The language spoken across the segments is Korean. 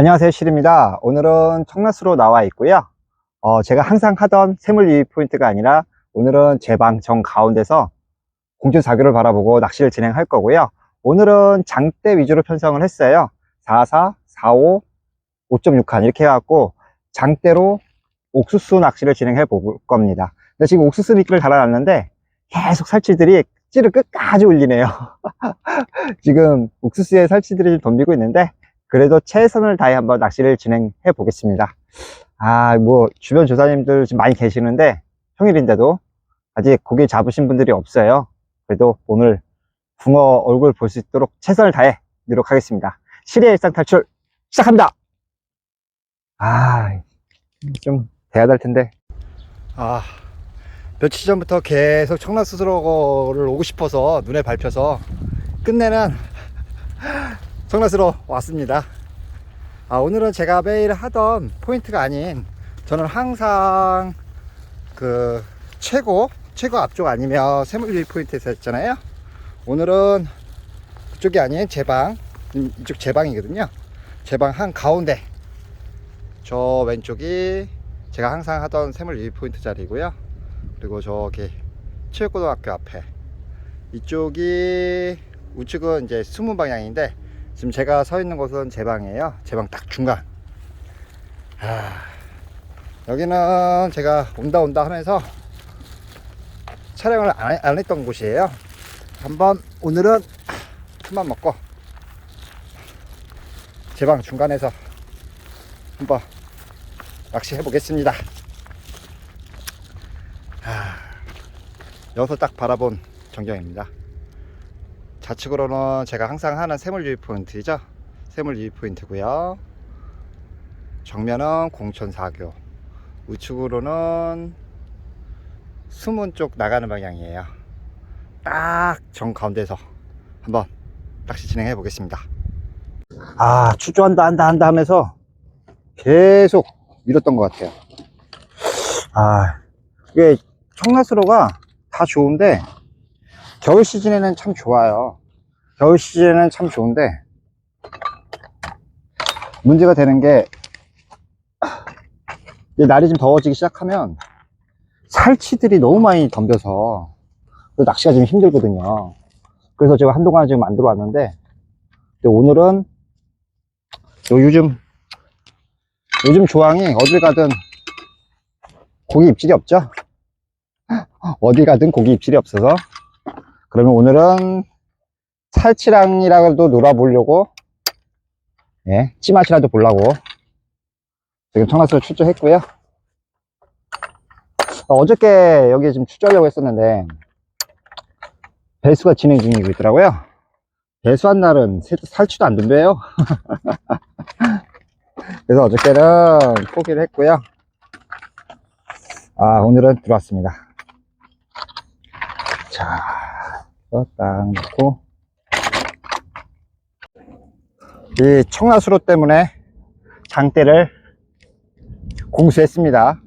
안녕하세요 실입니다. 오늘은 청라수로 나와 있고요. 어, 제가 항상 하던 새물 유입 포인트가 아니라 오늘은 제 방 정 가운데서 공중 사교를 바라보고 낚시를 진행할 거고요. 오늘은 장대 위주로 편성을 했어요. 44, 45, 5.6칸 이렇게 해갖고 장대로 옥수수 낚시를 진행해 볼 겁니다. 근데 지금 옥수수 미끼를 달아놨는데 계속 살치들이 찌를 끝까지 울리네요. 지금 옥수수에 살치들이 좀 덤비고 있는데 그래도 최선을 다해 한번 낚시를 진행해 보겠습니다. 아, 뭐, 주변 조사님들 지금 많이 계시는데, 평일인데도 아직 고기 잡으신 분들이 없어요. 그래도 오늘 붕어 얼굴 볼 수 있도록 최선을 다해 노력하겠습니다. 실의 일상 탈출 시작합니다! 아, 좀 돼야 될 텐데. 아, 며칠 전부터 계속 청라수로를 오고 싶어서 눈에 밟혀서 끝내는 청라스로 왔습니다. 아, 오늘은 제가 매일 하던 포인트가 아닌 저는 항상 그 최고 최고 앞쪽 아니면 세물리 포인트에서 했잖아요. 오늘은 그쪽이 아닌 제방 음, 이쪽 제 방이거든요. 제 방 한 가운데 저 왼쪽이 제가 항상 하던 세물 유입 포인트 자리고요. 그리고 저기 체육고등학교 앞에 이쪽이 우측은 이제 수문 방향인데 지금 제가 서 있는 곳은 제 방이에요. 제 방 딱 중간. 아, 여기는 제가 온다 온다 하면서 촬영을 안, 안 했던 곳이에요. 한번 오늘은 큰맘 먹고 제 방 중간에서 한번 낚시해 보겠습니다. 아, 여기서 딱 바라본 전경입니다. 좌측으로는 제가 항상 하는 세물 유입 포인트이죠. 세물 유입 포인트고요. 정면은 공천 사교. 우측으로는 수문 쪽 나가는 방향이에요. 딱 정 가운데서 한번 낚시 진행해 보겠습니다. 아, 추조한다, 한다, 한다 하면서 계속 밀었던 것 같아요. 아, 이게 청라스로가 다 좋은데 겨울 시즌에는 참 좋아요. 겨울 시즌에는 참 좋은데 문제가 되는 게 날이 좀 더워지기 시작하면 살치들이 너무 많이 덤벼서 그 낚시가 좀 힘들거든요. 그래서 제가 한동안 지금 만들어 왔는데 오늘은 요 요즘 요즘 조항이 어딜 가든 고기 입질이 없죠? 어디 가든 고기 입질이 없어서 그러면 오늘은 살치랑이라도 놀아보려고 예, 찌맛이라도 보려고 지금 청라스로 출조했고요. 어, 어저께 여기 지금 출조하려고 했었는데 배수가 진행 중이고 있더라고요. 배수한 날은 새- 살치도 안 덤벼요. 그래서 어저께는 포기를 했고요. 아 오늘은 들어왔습니다. 자 딱 넣고. 이 청라수로 때문에 장대를 공수했습니다.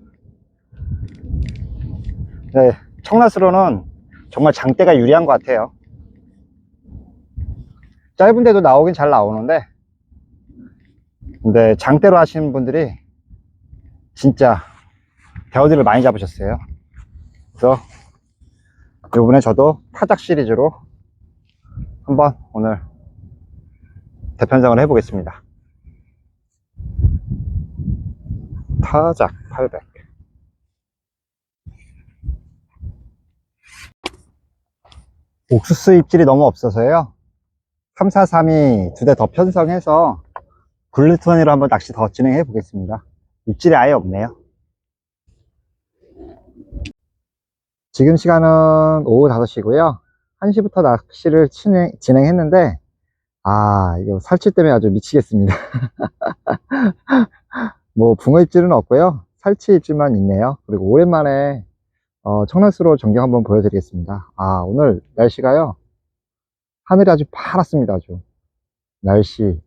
네, 청라수로는 정말 장대가 유리한 것 같아요. 짧은 데도 나오긴 잘 나오는데 근데 장대로 하시는 분들이 진짜 대어들을 많이 잡으셨어요. 그래서 이번에 저도 타작 시리즈로 한번 오늘 대편성을 해보겠습니다. 타작 800. 옥수수 입질이 너무 없어서요. 343이 두 대 더 편성해서 블루톤으로 한번 낚시 더 진행해 보겠습니다. 입질이 아예 없네요. 지금 시간은 오후 5시고요. 1시부터 낚시를 진행, 진행했는데, 아, 이거 살치 때문에 아주 미치겠습니다. 뭐, 붕어 입질은 없고요. 살치 입질만 있네요. 그리고 오랜만에, 어, 청라수로 전경 한번 보여드리겠습니다. 아, 오늘 날씨가요. 하늘이 아주 파랗습니다. 아주. 날씨,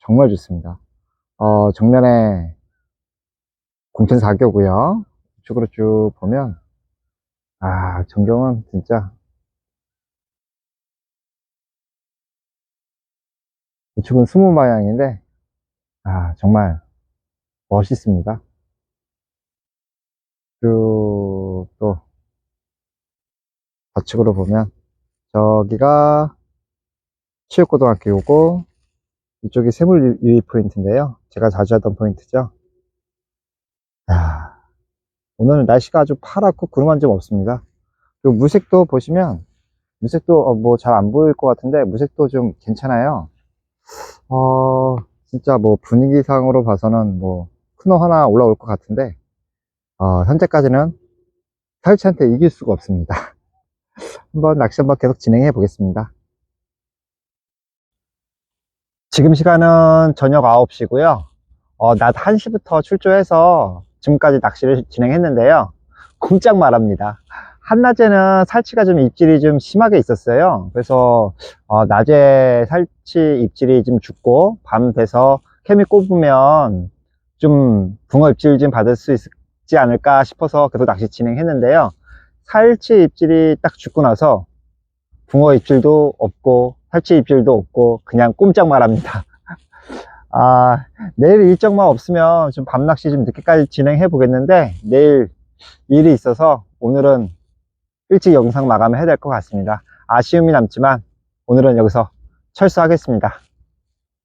정말 좋습니다. 어, 정면에 공천 사교고요. 이쪽으로 쭉 보면, 아, 전경은 진짜 이쪽은 스무 방향인데 아, 정말 멋있습니다. 쭉, 또, 좌측으로 보면, 저기가 체육고등학교고, 이쪽이 세물 유의 포인트인데요. 제가 자주 하던 포인트죠. 야, 오늘 날씨가 아주 파랗고 구름 한 점 없습니다. 그리고 무색도 보시면, 무색도 뭐 잘 안 보일 것 같은데, 무색도 좀 괜찮아요. 어, 진짜 뭐 분위기상으로 봐서는 뭐 큰호 하나 올라올 것 같은데, 어, 현재까지는 살치한테 이길 수가 없습니다. 한번 낚시 한번 계속 진행해 보겠습니다. 지금 시간은 저녁 9시고요. 어, 낮 1시부터 출조해서 지금까지 낚시를 진행했는데요. 꼼짝 말합니다. 한낮에는 살치가 좀 입질이 좀 심하게 있었어요. 그래서 어, 낮에 살치 입질이 좀 죽고 밤 돼서 케미 꼽으면 좀 붕어 입질 좀 받을 수 있지 않을까 싶어서 계속 낚시 진행했는데요. 살치 입질이 딱 죽고 나서 붕어 입질도 없고 살치 입질도 없고 그냥 꼼짝 말합니다. 아, 내일 일정만 없으면 좀 밤낚시 좀 늦게까지 진행해 보겠는데 내일 일이 있어서 오늘은 일찍 영상 마감을 해야 될 것 같습니다. 아쉬움이 남지만 오늘은 여기서 철수하겠습니다.